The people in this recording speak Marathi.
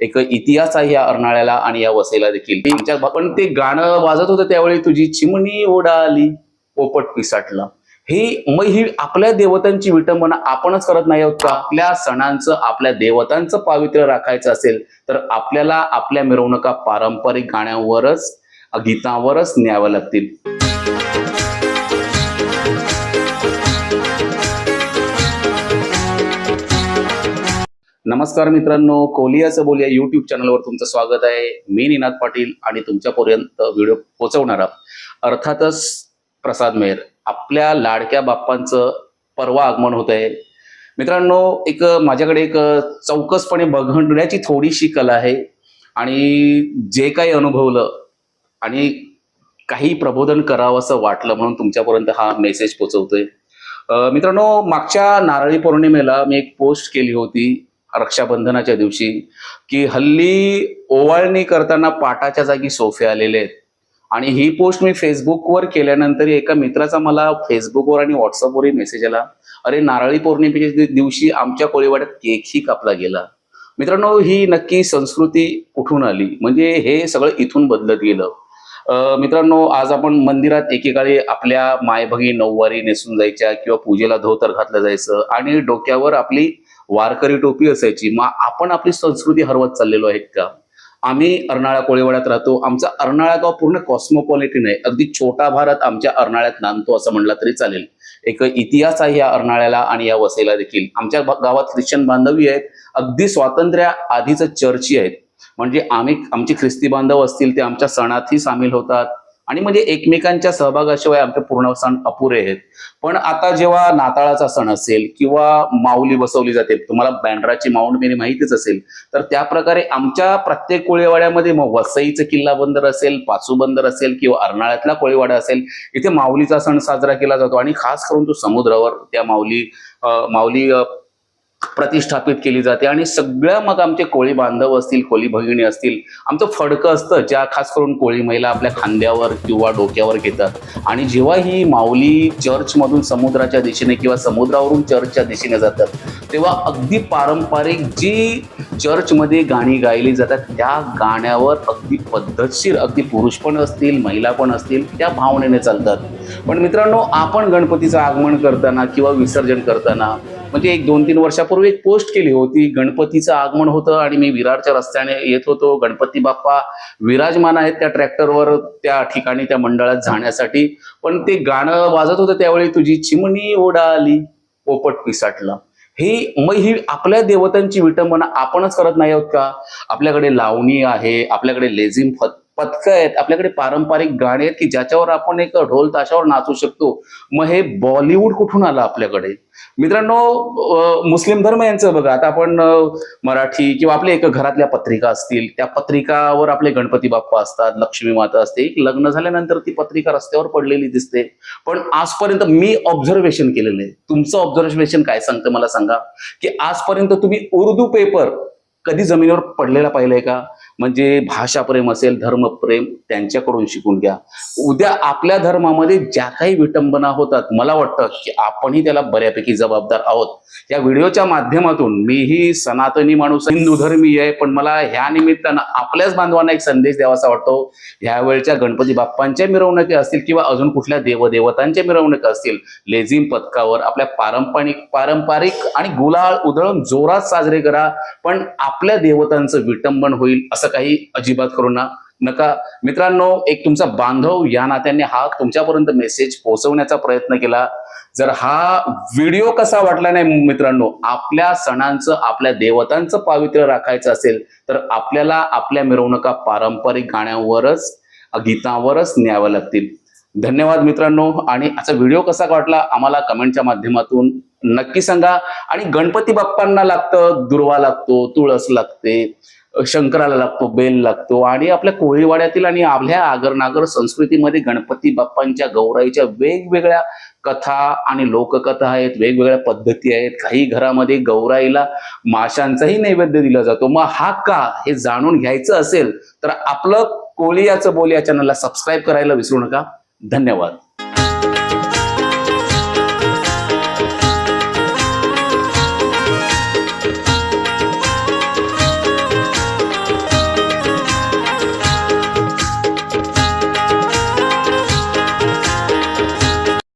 एक इतिहास आहे या अर्नाळ्याला आणि या वसईला देखील. आमच्या पण ते गाणं वाजत होतं त्यावेळी तुझी चिमणी ओढाली पोपट पिसाटला. ही मग ही आपल्या देवतांची विटंबना आपणच करत नाही आहोत आपल्या सणांचं आपल्या देवतांचं पावित्र्य राखायचं असेल तर आपल्याला आपल्या मिरवणुका पारंपरिक गाण्यांवरच गीतावरच न्याव्या लागतील. नमस्कार मित्रांनो कोलियाचं बोलिया युट्यूब चॅनलवर तुमचं स्वागत आहे. मी निनाद पाटील आणि तुमच्यापर्यंत व्हिडिओ पोहोचवणारा अर्थातच प्रसाद मेहर आपल्या लाडक्या बाप्पांचं परवा आगमन होत आहे. मित्रांनो एक माझ्याकडे एक चौकसपणे बघण्याची थोडीशी कला आहे आणि जे काही अनुभवलं आणि काही प्रबोधन करावं असं वाटलं म्हणून तुमच्यापर्यंत हा मेसेज पोचवतोय मित्रांनो मागच्या नारळी पौर्णिमेला मी एक पोस्ट केली होती. रक्षाबंधनाच्या दिवशी की हल्ली ओवाळणी करताना पाटाच्या जागी सोफे आलेले आहेत. आणि ही पोस्ट मी फेसबुकवर केल्यानंतर एका मित्राचा मला फेसबुकवर आणि व्हॉट्सअपवरही मेसेज आला. अरे नारळी पौर्णिमेच्या दिवशी आमच्या कोळीवाड्यात केकही कापला गेला. मित्रांनो ही नक्की संस्कृती कुठून आली? म्हणजे हे सगळं इथून बदलत गेलं. मित्रांनो आज आपण मंदिरात एकेकाळी आपल्या मायभगी नऊवारी नेसून जायच्या किंवा पूजेला धोतर घातलं जायचं आणि डोक्यावर आपली वारकरी टोपी असायची. मग आपण आपली संस्कृती हरवत चाललेलो आहेत का? आम्ही अर्नाळा कोळीवाड्यात राहतो. आमचा अर्नाळा गाव पूर्ण कॉस्मोपॉलिटिन आहे. अगदी छोटा भारत आमच्या अर्नाळ्यात नांदतो असं म्हणलं तरी चालेल. एक इतिहास आहे या अर्नाळ्याला आणि या वसईला देखील. आमच्या गावात ख्रिश्चन बांधवी आहेत. अगदी स्वातंत्र्या आधीच चर्ची आहेत. म्हणजे आम्ही आमचे ख्रिस्ती बांधव असतील ते आमच्या सणातही सामील होतात. आणि म्हणजे एकमेकांच्या सहभागाशिवाय आमचे पूर्ण सण अपुरे आहेत. पण आता जेव्हा नाताळाचा सण असेल किंवा माऊली बसवली जाते तुम्हाला बँड्राची माऊंट मेरी माहितीच असेल तर त्या प्रकारे आमच्या प्रत्येक कोळीवाड्यामध्ये मग वसईचं किल्ला बंदर असेल पाचू बंदर असेल किंवा अर्नाळ्यातला कोळीवाडा असेल इथे माऊलीचा सण साजरा केला जातो. आणि खास करून तो समुद्रावर त्या माऊली माऊली प्रतिष्ठापित केली जाते आणि सगळ्या मग आमचे कोळी बांधव असतील कोळी भगिनी असतील आमचं फडकं असतं ज्या खास करून कोळी महिला आपल्या खांद्यावर किंवा डोक्यावर घेतात. आणि जेव्हा ही माऊली चर्चमधून समुद्राच्या दिशेने किंवा समुद्रावरून चर्चच्या दिशेने जातात तेव्हा अगदी पारंपरिक जी चर्चमध्ये गाणी गायली जातात त्या गाण्यावर अगदी पद्धतशीर अगदी पुरुष पण असतील महिला पण असतील त्या भावनेने चालतात. पण मित्रांनो आपण गणपतीचं आगमन करताना किंवा विसर्जन करताना म्हणजे एक दोन तीन वर्षापूर्वी एक पोस्ट केली होती गणपतीचं आगमन होतं आणि मी विरारच्या रस्त्याने येत होतो. गणपती बाप्पा विराजमान आहेत त्या ट्रॅक्टरवर त्या ठिकाणी त्या मंडळात जाण्यासाठी. पण ते गाणं वाजत होतं त्यावेळी तुझी चिमणी ओढाली पोपट पिसाटला. ही मग ही आपल्या देवतांची विटंबना आपणच करत नाही आहोत का? आपल्याकडे लावणी आहे आपल्याकडे लेझिम फत पथकं आहेत आपल्याकडे पारंपरिक गाणे आहेत की ज्याच्यावर आपण एक ढोल ताशावर नाचू शकतो. मग हे बॉलिवूड कुठून आलं आपल्याकडे? मित्रांनो मुस्लिम धर्म यांचं बघा. आता आपण मराठी किंवा आपल्या एक घरातल्या पत्रिका असतील त्या पत्रिकावर आपले गणपती बाप्पा असतात लक्ष्मी माता असते. एक लग्न झाल्यानंतर ती पत्रिका रस्त्यावर पडलेली दिसते. पण आजपर्यंत मी ऑब्झर्वेशन केलेलं आहे. तुमचं ऑब्झर्वेशन काय सांगतं मला सांगा? की आजपर्यंत तुम्ही उर्दू पेपर कधी जमिनीवर पडलेला पाहिलंय का? म्हणजे भाषाप्रेम असेल धर्मप्रेम त्यांच्याकडून शिकून घ्या. उद्या आपल्या धर्मामध्ये ज्या काही विटंबना होतात मला वाटतं की आपणही त्याला बऱ्यापैकी जबाबदार आहोत. या व्हिडिओच्या माध्यमातून मीही सनातनी माणूस हिंदू धर्मी आहे पण मला ह्या निमित्तानं आपल्याच बांधवांना एक संदेश द्यावासा वाटतो. ह्यावेळच्या गणपती बाप्पांच्या मिरवणुकी असतील किंवा अजून कुठल्या देवदेवतांच्या मिरवणुका असतील लेझिम पथकावर आपल्या पारंपरिक पारंपरिक आणि गुलाल उधळून जोरात साजरे करा. पण आपल्या देवतांचं विटंबन होईल असं काही अजिबात करू ना नका. मित्रांनो एक तुमचा बांधव या नात्याने हा तुमच्यापर्यंत मेसेज पोहोचवण्याचा प्रयत्न केला. जर हा व्हिडिओ कसा वाटला नाही मित्रांनो आपल्या सणांचं आपल्या देवतांचं पावित्र्य राखायचं असेल तर आपल्याला आपल्या मिरवणुका पारंपरिक गाण्यांवरच गीतावरच न्याव्या लागतील. धन्यवाद मित्रांनो. आणि असा व्हिडिओ कसा वाटला आम्हाला कमेंटच्या माध्यमातून नक्की सांगा. आणि गणपती बाप्पांना लागतं दुर्वा लागतो तुळस लागते शंकराला लागतो बेल लागतो. आणि आपल्या कोळीवाड्यातील आणि आपल्या आगरनागर संस्कृतीमध्ये गणपती बाप्पांच्या गौराईच्या वेगवेगळ्या कथा आणि लोककथा आहेत वेगवेगळ्या पद्धती आहेत. काही घरामध्ये गौराईला माशांचाही नैवेद्य दिला जातो. मग हा का हे जाणून घ्यायचं असेल तर आपलं कोळी याचं बोल या चॅनलला सबस्क्राईब करायला विसरू नका. धन्यवाद.